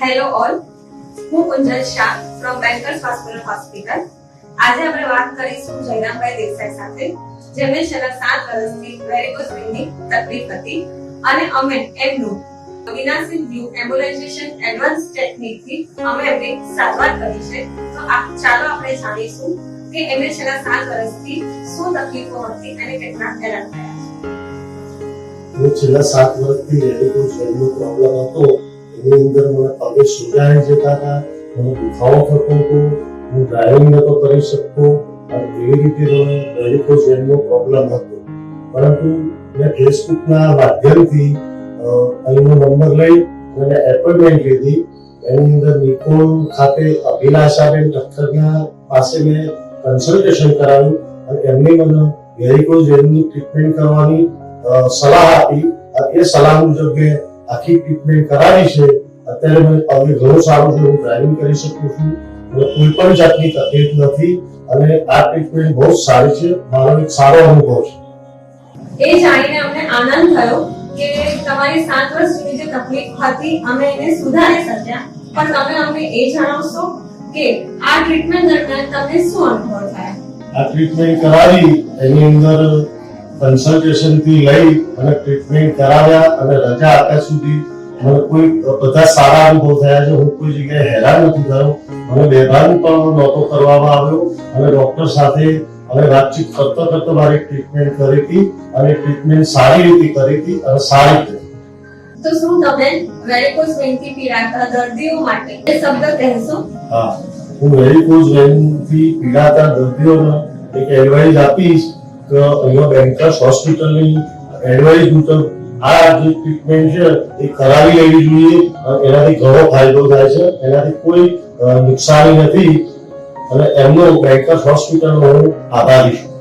Hello all હું Kunjal Shah from bankers hospital hospital આજે આપણે વાત કરીશું જયરામભાઈ દેસાઈ સાથે, જેમને છેલ્લા સાત વર્ષથી વેરિકોસ વેનની તકલીફ હતી અને અમે એમનું વિનાશીલ વ્યૂ એમ્બ્યુલાઇઝેશન એડવાન્સ ટેકનિકથી અમે એમની સારવાર કરી છે. તો ચાલો આપણે જાણીશું કે એમને છેલ્લા સાત વર્ષથી શું તકલીફો હતી અને કેટલા હેરાન થયા છે. છેલ્લા સાત વર્ષથી રેડિકોસ વેનનો પ્રોબ્લેમ હતો. એની અંદર મને પગે સુજાઈ હતા મને થતો હતો, હું ડ્રાઇવિંગ નતો કરી શકતો, અને એવી રીતે મને પ્રોબ્લેમ હતો. પરંતુ મેં ફેસબુકના માધ્યમથી અહીંનો નંબર લઈ અને એપોઇન્ટમેન્ટ લીધી. એની અંદર નિકોલ ખાતે અભિલાષાબેન ડૉક્ટરના પાસે મેં કન્સલ્ટેશન કરાવ્યું અને એમને મને વેરિકોઝ ટ્રીટમેન્ટ કરવાની સલાહ આપી. એ સલાહ મુજબ મેં આખી ટ્રીટમેન્ટ કરાવી છે અત્યારે મને પગે ઘણું સારું છે હું ડ્રાઇવિંગ કરી શકું છું. મને કોઈ પણ જાતની તકલીફ નથી અને આ ટ્રીટમેન્ટ બહુ સારી છે મારો એક સારો અનુભવ છે. એ જાણીને અમને આનંદ થયો કે તમારી સાત વર્ષ જૂની જે તકલીફ હતી અમે એને સુધારી શક્યા. પણ તમે અમને એ જણાવશો કે આ ટ્રીટમેન્ટ દરમિયાન તમને શું અનુભવ થયા? આ ટ્રીટમેન્ટ કરાવી એની અંદર કન્સલ્ટેશનથી લઈ અને ટ્રીટમેન્ટ કરાવ્યા અને રજા આપ્યા સુધી મને કોઈ બધા સારા અનુભવ થયા છે. હું કોઈ જગ્યાએ હેરાન નથી થયો. મને બેભાન પણ નહોતો કરવામાં આવ્યો. અને ડોક્ટર સાથે અમે વાતચીત કરતા કરતા મારી ટ્રીટમેન્ટ કરી હતી અને ટ્રીટમેન્ટ સારી રીતે કરી હતી અને સારી રીતે. તો શું તમે વેરિકોઝ વેનથી પીડાતા દર્દીઓ માટે? એ શબ્દ કહેશો? હા. હું વેરિકોઝ વેનથી પીડાતા દર્દીઓને એક એડવાઇસ આપીશ અહીંયા બેન્કર્સ હોસ્પિટલની એડવાઇસ મુજબ આ જે ટ્રીટમેન્ટ છે, એ કરાવી લેવી જોઈએ એનાથી ઘણો ફાયદો થાય છે. એનાથી કોઈ નુકસાની નથી અને એમનો બેન્કર્સ હોસ્પિટલનો હું આભારી છું.